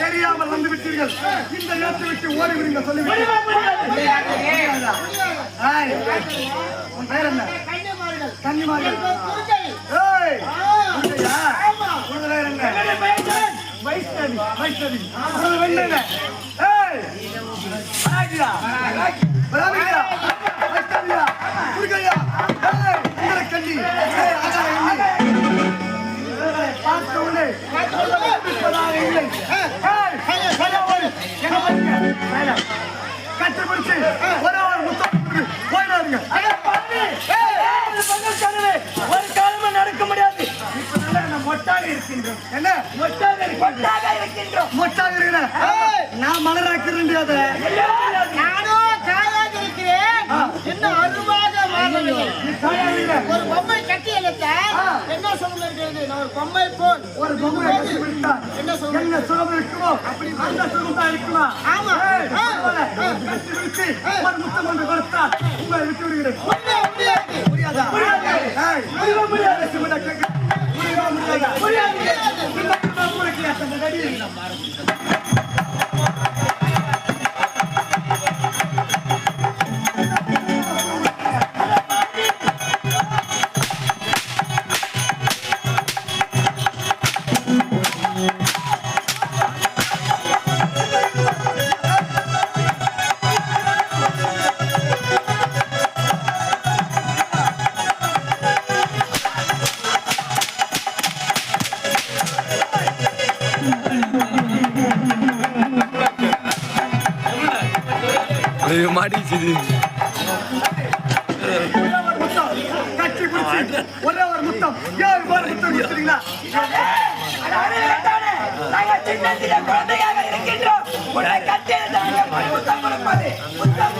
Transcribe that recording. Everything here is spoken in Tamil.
தெரியாமல் வந்து விட்டீர்கள். இந்த நேரத்தை விட்டு ஓடி விடுங்க சொல்லி ஏய், உன் பேர் என்ன? கன்னிமார்கள். ஏய், வைஷ்ணவி. வைஷ்ணவி. உனது ஒரே ஒரு முத்தம் போயிடாதீங்க. ஒரு காலமா நடக்க முடியாது மொட்டாக இருக்கின்றோம். என்ன மொட்டாக இருக்கின்றோம் இருக்கின்றோம் மொட்டாக இருக்கிறேன். நான் மலராக்கிறேன் அதை. நானோ காயாக இருக்கிறேன் என்ன அருவாக. ஒரு பொம்மை கட்டி அழைத்தால் என்ன சொல்ல நான் ஒரு பொம்மை போல் ஒரு பொம்மை என்ன சொல்றது? என்ன சுகம் இருக்குமோ அப்படி அந்த தான் இருக்குமா ஆமா. முத்தம் ஒன்று கொடுத்தால் உங்களை விட்டு விடுகிறேன் முடியாது, முடியாது முடியாதா? ஏய், முடியவே முடியாது, சிவனை உங்களுக்கு எத்தனை அடி? ஐயோ மாட்டிச்சுது ஒரே ஒரு முத்தம். கட்டி ஒரு முத்தம். ஏழு பேர் முத்தம் கொடுத்துட்டீங்களா? குழந்தையாக இருக்கின்றோம். உன்னை கட்டி எழுந்தாங்க முத்தம் கொடுப்பது. முத்தம்